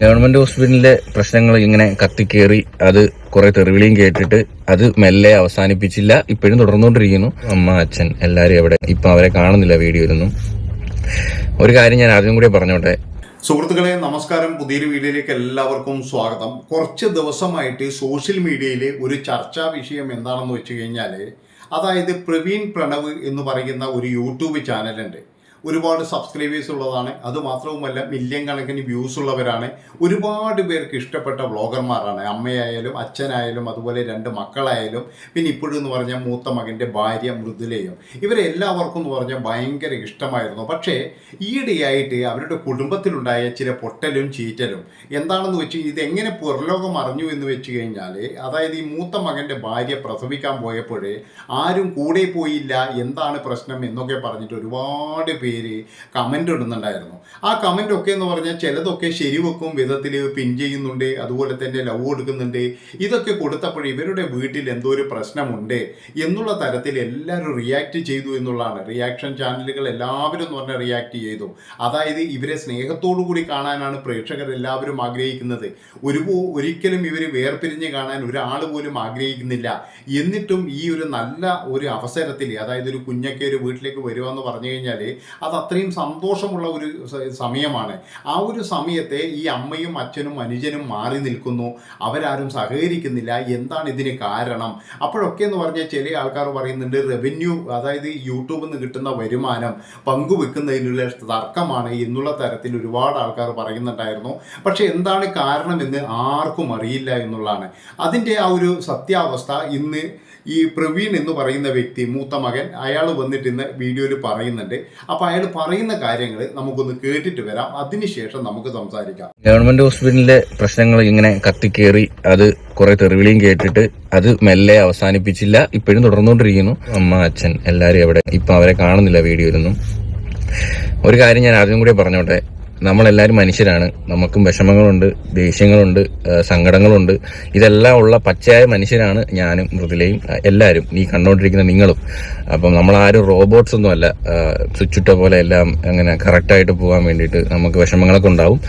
Government ഹോസ്പിറ്റലിലെ പ്രശ്നങ്ങൾ ഇങ്ങനെ കത്തിക്കേറി അത് കുറെ തെറിവിളിയും കേട്ടിട്ട് അത് മെല്ലെ അവസാനിപ്പിച്ചില്ല. ഇപ്പോഴും തുടർന്നുകൊണ്ടിരിക്കുന്നു. അമ്മ അച്ഛൻ എല്ലാരും എവിടെ ഇപ്പൊ അവരെ കാണുന്നില്ല വീഡിയോയിലൊന്നും ഒരു കാര്യം ഞാൻ ആദ്യം കൂടി പറഞ്ഞോട്ടെ. സുഹൃത്തുക്കളെ നമസ്കാരം. പുതിയൊരു വീഡിയോയിലേക്ക് എല്ലാവർക്കും സ്വാഗതം. കുറച്ച് ദിവസമായിട്ട് സോഷ്യൽ മീഡിയയിലെ ഒരു ചർച്ചാ വിഷയം എന്താണെന്ന് വെച്ച് കഴിഞ്ഞാൽ അതായത് പ്രവീൺ പ്രണവ് എന്ന് പറയുന്ന ഒരു യൂട്യൂബ് ചാനലുണ്ട്. ഒരുപാട് സബ്സ്ക്രൈബേഴ്സ് ഉള്ളതാണ്. അതുമാത്രവുമല്ല മില്യൺ കണക്കിന് വ്യൂസ് ഉള്ളവരാണ്. ഒരുപാട് പേർക്ക് ഇഷ്ടപ്പെട്ട വ്ളോഗർമാരാണ് അമ്മയായാലും അച്ഛനായാലും അതുപോലെ രണ്ട് മക്കളായാലും പിന്നെ ഇപ്പോഴും എന്ന് പറഞ്ഞാൽ മൂത്ത മകന്റെ ഭാര്യ മൃദുലയും. ഇവരെ എല്ലാവർക്കും എന്ന് പറഞ്ഞാൽ ഭയങ്കര ഇഷ്ടമായിരുന്നു. പക്ഷേ ഈയിടെയായിട്ട് അവരുടെ കുടുംബത്തിലുണ്ടായ ചില പൊട്ടലും ചീറ്റലും എന്താണെന്ന് വെച്ച് ഇതെങ്ങനെ പുറലോകം അറിഞ്ഞു എന്ന് വെച്ച് കഴിഞ്ഞാൽ അതായത് ഈ മൂത്ത മകന്റെ ഭാര്യ പ്രസവിക്കാൻ പോയപ്പോഴേ ആരും കൂടെ പോയില്ല എന്താണ് പ്രശ്നം എന്നൊക്കെ പറഞ്ഞിട്ട് ഒരുപാട് പേര് കമന്റ് ഇടുന്നുണ്ടായിരുന്നു. ആ കമന്റ് ഒക്കെ എന്ന് പറഞ്ഞാൽ ചിലതൊക്കെ ശരിവെക്കും വിധത്തിൽ പിൻ ചെയ്യുന്നുണ്ട് അതുപോലെ തന്നെ ലവ് കൊടുക്കുന്നുണ്ട്. ഇതൊക്കെ കൊടുത്തപ്പോൾ ഇവരുടെ വീട്ടിൽ എന്തോ ഒരു പ്രശ്നമുണ്ട് എന്നുള്ള തരത്തിൽ എല്ലാവരും റിയാക്ട് ചെയ്തു എന്നുള്ളതാണ്. റിയാക്ഷൻ ചാനലുകൾ എല്ലാവരും എന്ന് പറഞ്ഞാൽ റിയാക്ട് ചെയ്തു. അതായത് ഇവരെ സ്നേഹത്തോടു കൂടി കാണാനാണ് പ്രേക്ഷകർ എല്ലാവരും ആഗ്രഹിക്കുന്നത്. ഒരു ഒരിക്കലും ഇവർ വേർപിരിഞ്ഞ് കാണാൻ ഒരാൾ പോലും ആഗ്രഹിക്കുന്നില്ല. എന്നിട്ടും ഈ ഒരു നല്ല ഒരു അവസരത്തിൽ അതായത് ഒരു കുഞ്ഞൊക്കെ ഒരു വീട്ടിലേക്ക് വരുക എന്ന് പറഞ്ഞു കഴിഞ്ഞാൽ അത് അത്രയും സന്തോഷമുള്ള ഒരു സമയമാണ്. ആ ഒരു സമയത്തെ ഈ അമ്മയും അച്ഛനും അനുജനും മാറി നിൽക്കുന്നു. അവരാരും സഹകരിക്കുന്നില്ല. എന്താണ് ഇതിന് കാരണം? അപ്പോഴൊക്കെ എന്ന് പറഞ്ഞാൽ ചില ആൾക്കാർ പറയുന്നുണ്ട് റവന്യൂ അതായത് യൂട്യൂബിൽ നിന്ന് കിട്ടുന്ന വരുമാനം പങ്കുവെക്കുന്നതിനുള്ള തർക്കമാണ് എന്നുള്ള തരത്തിൽ ഒരുപാട് ആൾക്കാർ പറയുന്നുണ്ടായിരുന്നു. പക്ഷെ എന്താണ് കാരണമെന്ന് ആർക്കും അറിയില്ല എന്നുള്ളതാണ്. അതിന്റെ ആ ഒരു സത്യാവസ്ഥ ഇന്ന് ഈ പ്രവീൺ എന്ന് പറയുന്ന വ്യക്തി മൂത്ത മകൻ അയാൾ വന്നിട്ട് ഇന്ന് വീഡിയോയിൽ പറയുന്നുണ്ട്. അപ്പോൾ അയാൾ പറയുന്ന കാര്യങ്ങൾ നമുക്കൊന്ന് കേട്ടിട്ട് വരാം. അതിനുശേഷം നമുക്ക് സംസാരിക്കാം. ഗവൺമെന്റ് ഹോസ്പിറ്റലിലെ പ്രശ്നങ്ങൾ ഇങ്ങനെ കത്തിക്കേറി അത് കുറെ തെറിവിളിയും കേട്ടിട്ട് അത് മെല്ലെ അവസാനിപ്പിച്ചില്ല. ഇപ്പോഴും തുടർന്നുകൊണ്ടിരിക്കുന്നു. അമ്മ അച്ഛൻ എല്ലാരും എവിടെ ഇപ്പൊ അവരെ കാണുന്നില്ല വീഡിയോയിലൊന്നും. ഒരു കാര്യം ഞാൻ ആദ്യം കൂടി പറഞ്ഞോട്ടെ. നമ്മളെല്ലാവരും മനുഷ്യരാണ്. നമുക്കും വിഷമങ്ങളുണ്ട് ദേഷ്യങ്ങളുണ്ട് സങ്കടങ്ങളുണ്ട്. ഇതെല്ലാം ഉള്ള പച്ചയായ മനുഷ്യരാണ് ഞാനും മൃദുലയും എല്ലാവരും ഈ കണ്ടുകൊണ്ടിരിക്കുന്ന നിങ്ങളും. അപ്പം നമ്മളാരും റോബോട്ട്സ് ഒന്നും അല്ല. സ്വിച്ചിട്ട പോലെ എല്ലാം അങ്ങനെ കറക്റ്റായിട്ട് പോകാൻ വേണ്ടിയിട്ട് നമുക്ക് വിഷമങ്ങളൊക്കെ ഉണ്ടാവും.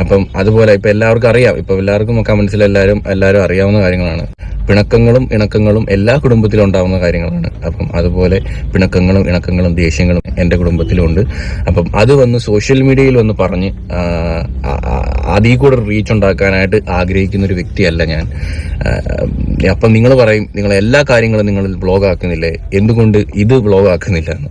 അപ്പം അതുപോലെ ഇപ്പം എല്ലാവർക്കും അറിയാം. ഇപ്പം എല്ലാവർക്കും കമൻസിൽ എല്ലാവരും എല്ലാവരും അറിയാവുന്ന കാര്യങ്ങളാണ്. പിണക്കങ്ങളും ഇണക്കങ്ങളും എല്ലാ കുടുംബത്തിലും ഉണ്ടാവുന്ന കാര്യങ്ങളാണ്. അപ്പം അതുപോലെ പിണക്കങ്ങളും ഇണക്കങ്ങളും ദേഷ്യങ്ങളും എന്റെ കുടുംബത്തിലുണ്ട്. അപ്പം അത് വന്ന് സോഷ്യൽ മീഡിയയിൽ വന്ന് പറഞ്ഞ് ആ, അതിൽ കൂടെ റീച്ച് ഉണ്ടാക്കാനായിട്ട് ആഗ്രഹിക്കുന്ന ഒരു വ്യക്തിയല്ല ഞാൻ. അപ്പം നിങ്ങൾ പറയും നിങ്ങൾ എല്ലാ കാര്യങ്ങളും നിങ്ങൾ ബ്ലോഗ് ആക്കുന്നില്ലേ? എന്തുകൊണ്ട് ഇത് ബ്ലോഗ് ആക്കുന്നില്ല? എന്ന്.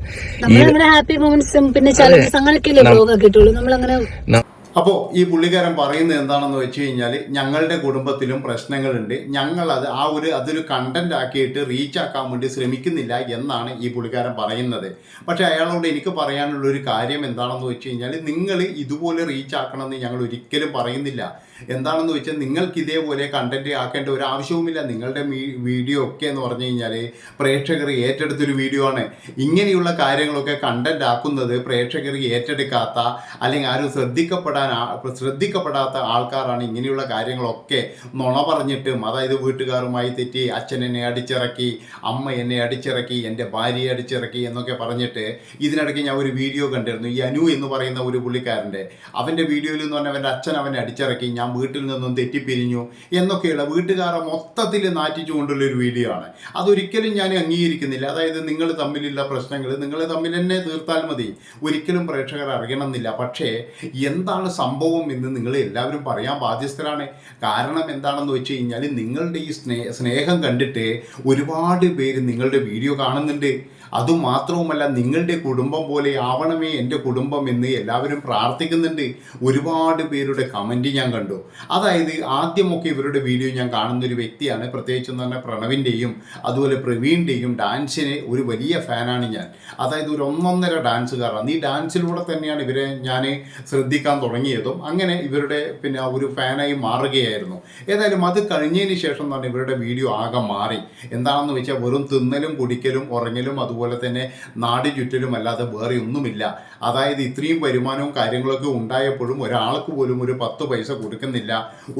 ഹാപ്പി മൊമെന്റ്സും പിന്നെ ചലഞ്ചസ് അങ്ങനെയൊക്കെയല്ലേ ബ്ലോഗ് ആക്കിയിട്ടുള്ളൂ. നമ്മളങ്ങനെ ന- അപ്പോൾ ഈ പുള്ളിക്കാരൻ പറയുന്നത് എന്താണെന്ന് വെച്ച് കഴിഞ്ഞാൽ ഞങ്ങളുടെ കുടുംബത്തിലും പ്രശ്നങ്ങളുണ്ട്. ഞങ്ങൾ അത് ആ ഒരു അതൊരു കണ്ടന്റ് ആക്കിയിട്ട് റീച്ച് ആക്കാൻ വേണ്ടി ശ്രമിക്കുന്നില്ല എന്നാണ് ഈ പുള്ളിക്കാരൻ പറയുന്നത്. പക്ഷേ അയാളോട് എനിക്ക് പറയാനുള്ള ഒരു കാര്യം എന്താണെന്ന് വെച്ച് കഴിഞ്ഞാൽ നിങ്ങൾ ഇതുപോലെ റീച്ച് ആക്കണമെന്ന് ഞങ്ങൾ ഒരിക്കലും പറയുന്നില്ല. എന്താണെന്ന് വെച്ചാൽ നിങ്ങൾക്ക് ഇതേപോലെ കണ്ടന്റ് ആക്കേണ്ട ഒരു ആവശ്യവുമില്ല. നിങ്ങളുടെ വീഡിയോ ഒക്കെ എന്ന് പറഞ്ഞു കഴിഞ്ഞാൽ പ്രേക്ഷകർ ഏറ്റെടുത്തൊരു വീഡിയോ ആണ്. ഇങ്ങനെയുള്ള കാര്യങ്ങളൊക്കെ കണ്ടന്റ് ആക്കുന്നത് പ്രേക്ഷകർ ഏറ്റെടുക്കാത്ത അല്ലെങ്കിൽ ആരും ശ്രദ്ധിക്കപ്പെടാൻ ശ്രദ്ധിക്കപ്പെടാത്ത ആൾക്കാരാണ് ഇങ്ങനെയുള്ള കാര്യങ്ങളൊക്കെ നുണ പറഞ്ഞിട്ടും അതായത് വീട്ടുകാരുമായി തെറ്റി അച്ഛൻ എന്നെ അടിച്ചിറക്കി അമ്മ എന്നെ അടിച്ചിറക്കി എന്റെ ഭാര്യയെ അടിച്ചിറക്കി എന്നൊക്കെ പറഞ്ഞിട്ട് ഇതിനിടയ്ക്ക് ഞാൻ ഒരു വീഡിയോ കണ്ടിരുന്നു. ഈ അനു എന്ന് പറയുന്ന ഒരു പുള്ളിക്കാരന്റെ. അവന്റെ വീഡിയോയിൽ എന്ന് പറഞ്ഞാൽ അവന്റെ അച്ഛൻ അവനെ അടിച്ചിറക്കി ഞാൻ വീട്ടിൽ നിന്നും തെറ്റിപ്പിരിഞ്ഞു എന്നൊക്കെയുള്ള വീട്ടുകാരെ മൊത്തത്തിൽ നാറ്റിച്ചുകൊണ്ടുള്ള ഒരു വീഡിയോ ആണ്. അതൊരിക്കലും ഞാൻ അംഗീകരിക്കുന്നില്ല. അതായത് നിങ്ങൾ തമ്മിലുള്ള പ്രശ്നങ്ങൾ നിങ്ങൾ തമ്മിൽ തന്നെ തീർത്താൽ മതി. ഒരിക്കലും പ്രേക്ഷകർ അറിയണമെന്നില്ല. പക്ഷേ എന്താണ് സംഭവം എന്ന് നിങ്ങൾ എല്ലാവരും പറയാൻ ബാധ്യസ്ഥരാണ്. കാരണം എന്താണെന്ന് വെച്ച് കഴിഞ്ഞാൽ നിങ്ങളുടെ ഈ സ്നേ സ്നേഹം കണ്ടിട്ട് ഒരുപാട് പേര് നിങ്ങളുടെ വീഡിയോ കാണുന്നുണ്ട്. അതുമാത്രവുമല്ല നിങ്ങളുടെ കുടുംബം പോലെ ആവണമേ എന്റെ കുടുംബം എന്ന് എല്ലാവരും പ്രാർത്ഥിക്കുന്നുണ്ട്. ഒരുപാട് പേരുടെ കമന്റ് ഞാൻ കണ്ടു. അതായത് ആദ്യമൊക്കെ ഇവരുടെ വീഡിയോ ഞാൻ കാണുന്ന ഒരു വ്യക്തിയാണ്. പ്രത്യേകിച്ച് എന്ന് പറഞ്ഞാൽ പ്രണവിന്റെയും അതുപോലെ പ്രവീണിന്റെയും ഡാൻസിനെ ഒരു വലിയ ഫാനാണ് ഞാൻ. അതായത് ഒരു ഒന്നൊന്നര ഡാൻസുകാരാണ്. ഈ ഡാൻസിലൂടെ തന്നെയാണ് ഇവരെ ഞാൻ ശ്രദ്ധിക്കാൻ തുടങ്ങിയതും അങ്ങനെ ഇവരുടെ പിന്നെ ഒരു ഫാനായി മാറുകയായിരുന്നു. ഏതായാലും അത് കഴിഞ്ഞതിന് ശേഷം തന്നെ ഇവരുടെ വീഡിയോ ആകെ മാറി. എന്താണെന്ന് വെച്ചാൽ വെറും തിന്നലും കുടിക്കലും ഉറങ്ങലും അതുപോലെ തന്നെ നാടി ചുറ്റലും അല്ലാതെ വേറെ ഒന്നുമില്ല. അതായത് ഇത്രയും വരുമാനവും കാര്യങ്ങളൊക്കെ ഉണ്ടായപ്പോഴും ഒരാൾക്ക് പോലും ഒരു പത്ത് പൈസ കൊടുക്കുന്നില്ല.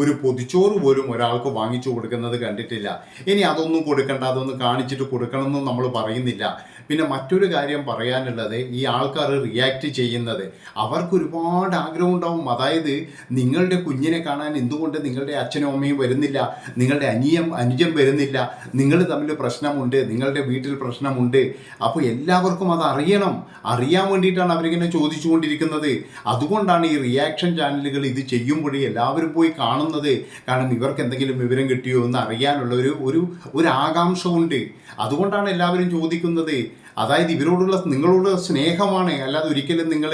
ഒരു പൊതിച്ചോറ് പോലും ഒരാൾക്ക് വാങ്ങിച്ചു കൊടുക്കുന്നത് കണ്ടിട്ടില്ല. ഇനി അതൊന്നും കൊടുക്കണ്ട അതൊന്നും കാണിച്ചിട്ട് കൊടുക്കണമെന്നും നമ്മൾ പറയുന്നില്ല. പിന്നെ മറ്റൊരു കാര്യം പറയാനുള്ളത് ഈ ആൾക്കാർ റിയാക്ട് ചെയ്യുന്നത്. അവർക്ക് ഒരുപാട് ആഗ്രഹം അതായത് നിങ്ങളുടെ കുഞ്ഞിനെ കാണാൻ എന്തുകൊണ്ട് നിങ്ങളുടെ അച്ഛനും അമ്മയും വരുന്നില്ല? നിങ്ങളുടെ അനിയം അനുജം വരുന്നില്ല. നിങ്ങൾ തമ്മിൽ പ്രശ്നമുണ്ട്. നിങ്ങളുടെ വീട്ടിൽ പ്രശ്നമുണ്ട്. അപ്പോൾ എല്ലാവർക്കും അത് അറിയണം. അറിയാൻ വേണ്ടിയിട്ടാണ് അവരിങ്ങനെ ചോദിച്ചുകൊണ്ടിരിക്കുന്നത്. അതുകൊണ്ടാണ് ഈ റിയാക്ഷൻ ചാനലുകൾ ഇത് ചെയ്യുമ്പോഴേ എല്ലാവരും പോയി കാണുന്നത്. കാരണം ഇവർക്ക് എന്തെങ്കിലും വിവരം കിട്ടിയോ എന്ന് അറിയാനുള്ള ഒരു ഒരു ആകാംക്ഷ ഉണ്ട്. അതുകൊണ്ടാണ് എല്ലാവരും ചോദിക്കുന്നത്. അതായത് ഇവരോടുള്ള നിങ്ങളോട് സ്നേഹമാണ്. അല്ലാതെ ഒരിക്കലും നിങ്ങൾ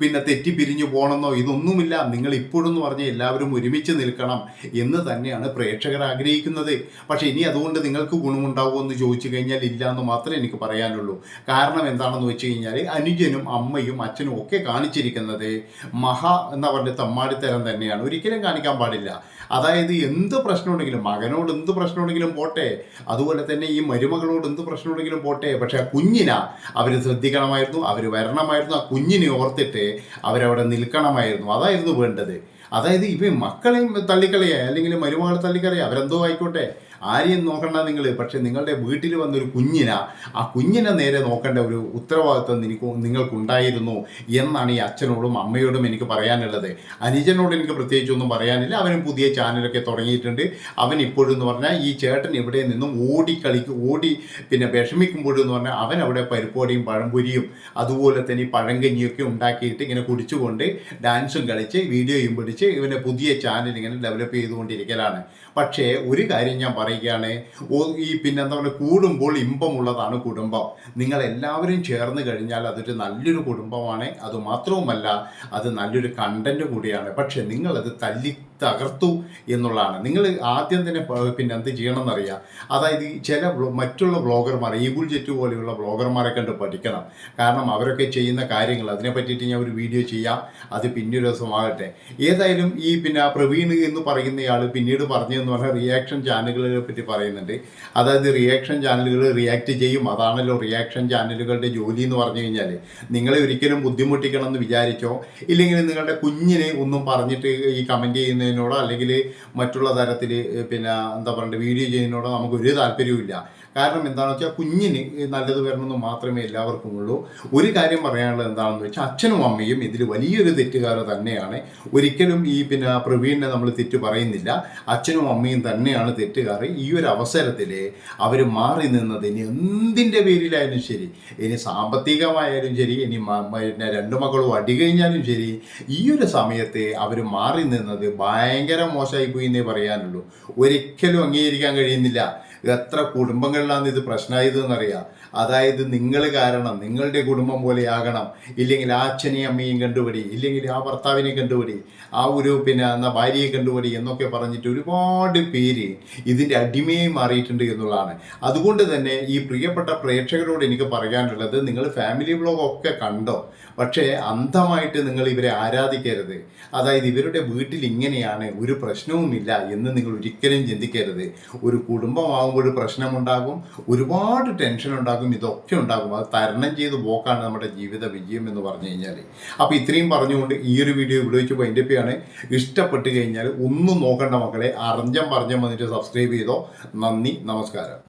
പിന്നെ തെറ്റി പിരിഞ്ഞു പോകണമെന്നോ ഇതൊന്നുമില്ല. നിങ്ങൾ ഇപ്പോഴും എന്ന് പറഞ്ഞാൽ എല്ലാവരും ഒരുമിച്ച് നിൽക്കണം എന്ന് തന്നെയാണ് പ്രേക്ഷകർ ആഗ്രഹിക്കുന്നത്. പക്ഷേ ഇനി അതുകൊണ്ട് നിങ്ങൾക്ക് ഗുണമുണ്ടാവുമോ എന്ന് ചോദിച്ചു കഴിഞ്ഞാൽ ഇല്ല എന്ന് മാത്രമേ എനിക്ക് പറയാനുള്ളൂ. കാരണം എന്താണെന്ന് വെച്ച് കഴിഞ്ഞാൽ അനുജനും അമ്മയും അച്ഛനും ഒക്കെ കാണിച്ചിരിക്കുന്നത് മഹാ എന്ന് പറഞ്ഞ തമ്മാടിത്തരം തന്നെയാണ്. ഒരിക്കലും കാണിക്കാൻ പാടില്ല. അതായത് എന്ത് പ്രശ്നമുണ്ടെങ്കിലും മകനോട് എന്ത് പ്രശ്നമുണ്ടെങ്കിലും പോട്ടെ. അതുപോലെ തന്നെ ഈ മരുമകളോട് എന്ത് പ്രശ്നമുണ്ടെങ്കിലും പോട്ടെ. പക്ഷേ ആ കുഞ്ഞിന അവർ ശ്രദ്ധിക്കണമായിരുന്നു അവർ വരണമായിരുന്നു. ആ കുഞ്ഞിനെ ഓർത്തിട്ട് അവരവിടെ നിൽക്കണമായിരുന്നു. അതായിരുന്നു വേണ്ടത്. അതായത് ഇവ മക്കളെയും തള്ളിക്കളയുക അല്ലെങ്കിൽ മരുമകളെ തള്ളിക്കളയുക അവരെന്തോ ആയിക്കോട്ടെ. ആരെയും നോക്കണ്ട നിങ്ങൾ പക്ഷെ നിങ്ങളുടെ വീട്ടിൽ വന്നൊരു കുഞ്ഞിന ആ കുഞ്ഞിനെ നേരെ നോക്കേണ്ട ഒരു ഉത്തരവാദിത്വം എനിക്ക് നിങ്ങൾക്കുണ്ടായിരുന്നു എന്നാണ് ഈ അച്ഛനോടും അമ്മയോടും എനിക്ക് പറയാനുള്ളത്. അനുജനോട് എനിക്ക് പ്രത്യേകിച്ചൊന്നും പറയാനില്ല. അവനും പുതിയ ചാനലൊക്കെ തുടങ്ങിയിട്ടുണ്ട്. അവൻ ഇപ്പോഴെന്ന് പറഞ്ഞാൽ ഈ ചേട്ടൻ ഇവിടെ നിന്നും ഓടി കളിക്കും ഓടി പിന്നെ വിഷമിക്കുമ്പോഴെന്ന് പറഞ്ഞാൽ അവൻ അവിടെ പരിപ്പോടിയും പഴംപൊരിയും അതുപോലെ തന്നെ ഈ പഴങ്കഞ്ഞിയൊക്കെ ഉണ്ടാക്കിയിട്ട് ഇങ്ങനെ കുടിച്ചുകൊണ്ട് ഡാൻസും കളിച്ച് വീഡിയോയും പിടിച്ച് ഇവനെ പുതിയ ചാനൽ ഇങ്ങനെ ഡെവലപ്പ് ചെയ്തുകൊണ്ടിരിക്കലാണ്. പക്ഷേ ഒരു കാര്യം ഞാൻ പറയുകയാണ് ഈ പിന്നെ എന്താ പറയുക കൂടുമ്പോൾ ഇമ്പമുള്ളതാണ് കുടുംബം. നിങ്ങൾ എല്ലാവരും ചേർന്ന് കഴിഞ്ഞാൽ അതൊരു നല്ലൊരു കുടുംബമാണ്. അത് മാത്രവുമല്ല അത് നല്ലൊരു കണ്ടന്റ് കൂടിയാണ്. പക്ഷെ നിങ്ങളത് തല്ലി തകർത്തു എന്നുള്ളതാണ്. നിങ്ങൾ ആദ്യം തന്നെ പിന്നെ എന്ത് ചെയ്യണമെന്നറിയാം. അതായത് ചില മറ്റുള്ള ബ്ലോഗർമാർ ഈഗുൾ ജെറ്റ് പോലെയുള്ള ബ്ലോഗർമാരെ കണ്ട് പഠിക്കണം. കാരണം അവരൊക്കെ ചെയ്യുന്ന കാര്യങ്ങൾ അതിനെ പറ്റിയിട്ട് ഞാൻ ഒരു വീഡിയോ ചെയ്യാം. അത് പിന്നൊരു ദിവസമാകട്ടെ. ഏതായാലും ഈ പിന്നെ പ്രവീൺ എന്ന് പറയുന്നയാൾ പിന്നീട് പറഞ്ഞതെന്ന് പറഞ്ഞാൽ റിയാക്ഷൻ ചാനലുകളെ പറ്റി പറയുന്നുണ്ട്. അതായത് റിയാക്ഷൻ ചാനലുകൾ റിയാക്ട് ചെയ്യും. അതാണല്ലോ റിയാക്ഷൻ ചാനലുകളുടെ ജോലി എന്ന് പറഞ്ഞു കഴിഞ്ഞാൽ നിങ്ങളെ ഒരിക്കലും ബുദ്ധിമുട്ടിക്കണം എന്ന് വിചാരിച്ചോ? ഇല്ലെങ്കിൽ നിങ്ങളുടെ കുഞ്ഞിനെ ഒന്നും പറഞ്ഞിട്ട് ഈ കമന്റ് ചെയ്യുന്നതിനോടോ അല്ലെങ്കിൽ മറ്റുള്ള തരത്തിൽ പിന്നെ എന്താ പറയുക വീഡിയോ ചെയ്യുന്നതിനോടോ നമുക്ക് ഒരു താല്പര്യവുമില്ല. കാരണം എന്താണെന്ന് വെച്ചാൽ കുഞ്ഞിന് നല്ലത് വരണമെന്ന് മാത്രമേ എല്ലാവർക്കും ഉള്ളൂ. ഒരു കാര്യം പറയാനുള്ളത് എന്താണെന്ന് വെച്ചാൽ അച്ഛനും അമ്മയും ഇതിൽ വലിയൊരു തെറ്റുകാർ തന്നെയാണ്. ഒരിക്കലും ഈ പിന്നെ പ്രവീണിനെ നമ്മൾ തെറ്റ് പറയുന്നില്ല. അച്ഛനും അമ്മയും തന്നെയാണ് തെറ്റുകാർ ഈ ഒരു അവസരത്തിൽ അവർ മാറി നിന്നതിന് എന്തിന്റെ പേരിലായാലും ശരി. ഇനി സാമ്പത്തികമായാലും ശരി ഇനി പിന്നെ രണ്ട് മക്കളും അടി കഴിഞ്ഞാലും ശരി. ഈ ഒരു സമയത്ത് അവർ മാറി നിന്നത് ഭയങ്കര മോശമായി പോയി എന്നേ പറയാനുള്ളൂ. ഒരിക്കലും അംഗീകരിക്കാൻ കഴിയുന്നില്ല. എത്ര കുടുംബങ്ങളിലാണ് ഇത് പ്രശ്നമായത് എന്നറിയാം. അതായത് നിങ്ങൾ കാരണം നിങ്ങളുടെ കുടുംബം പോലെയാകണം. ഇല്ലെങ്കിൽ ആ അച്ഛനെയും അമ്മയും കണ്ടുപിടി ഇല്ലെങ്കിൽ ആ ഭർത്താവിനെ കണ്ടുപിടി ആ ഒരു പിന്നെ എന്നാ ഭാര്യയെ കണ്ടുപിടി എന്നൊക്കെ പറഞ്ഞിട്ട് ഒരുപാട് പേര് ഇതിന്റെ അടിമയായി മാറിയിട്ടുണ്ട് എന്നുള്ളതാണ്. അതുകൊണ്ട് തന്നെ ഈ പ്രിയപ്പെട്ട പ്രേക്ഷകരോട് എനിക്ക് പറയാനുള്ളത് നിങ്ങൾ ഫാമിലി വ്ളോഗ് ഒക്കെ കണ്ടോ? പക്ഷേ അന്ധമായിട്ട് നിങ്ങൾ ഇവരെ ആരാധിക്കരുത്. അതായത് ഇവരുടെ വീട്ടിൽ ഇങ്ങനെയാണ് ഒരു പ്രശ്നവുമില്ല എന്ന് നിങ്ങൾ ഒരിക്കലും ചിന്തിക്കരുത്. ഒരു കുടുംബമാകുമ്പോൾ പ്രശ്നമുണ്ടാകും ഒരുപാട് ടെൻഷൻ ഉണ്ടാകും ഇതൊക്കെ ഉണ്ടാകും. അത് തരണം ചെയ്ത് പോക്കാണ് നമ്മുടെ ജീവിത വിജയം എന്ന് പറഞ്ഞു കഴിഞ്ഞാൽ അപ്പോൾ ഇത്രയും പറഞ്ഞുകൊണ്ട് ഈ ഒരു വീഡിയോ ഇവിടെ വെച്ച് പൈൻഡപ്പിയാണ് ഇഷ്ടപ്പെട്ട് കഴിഞ്ഞാൽ ഒന്നും നോക്കണ്ട മക്കളെ അറിഞ്ഞം പറഞ്ഞം വന്നിട്ട് സബ്സ്ക്രൈബ് ചെയ്തോ. നന്ദി നമസ്കാരം.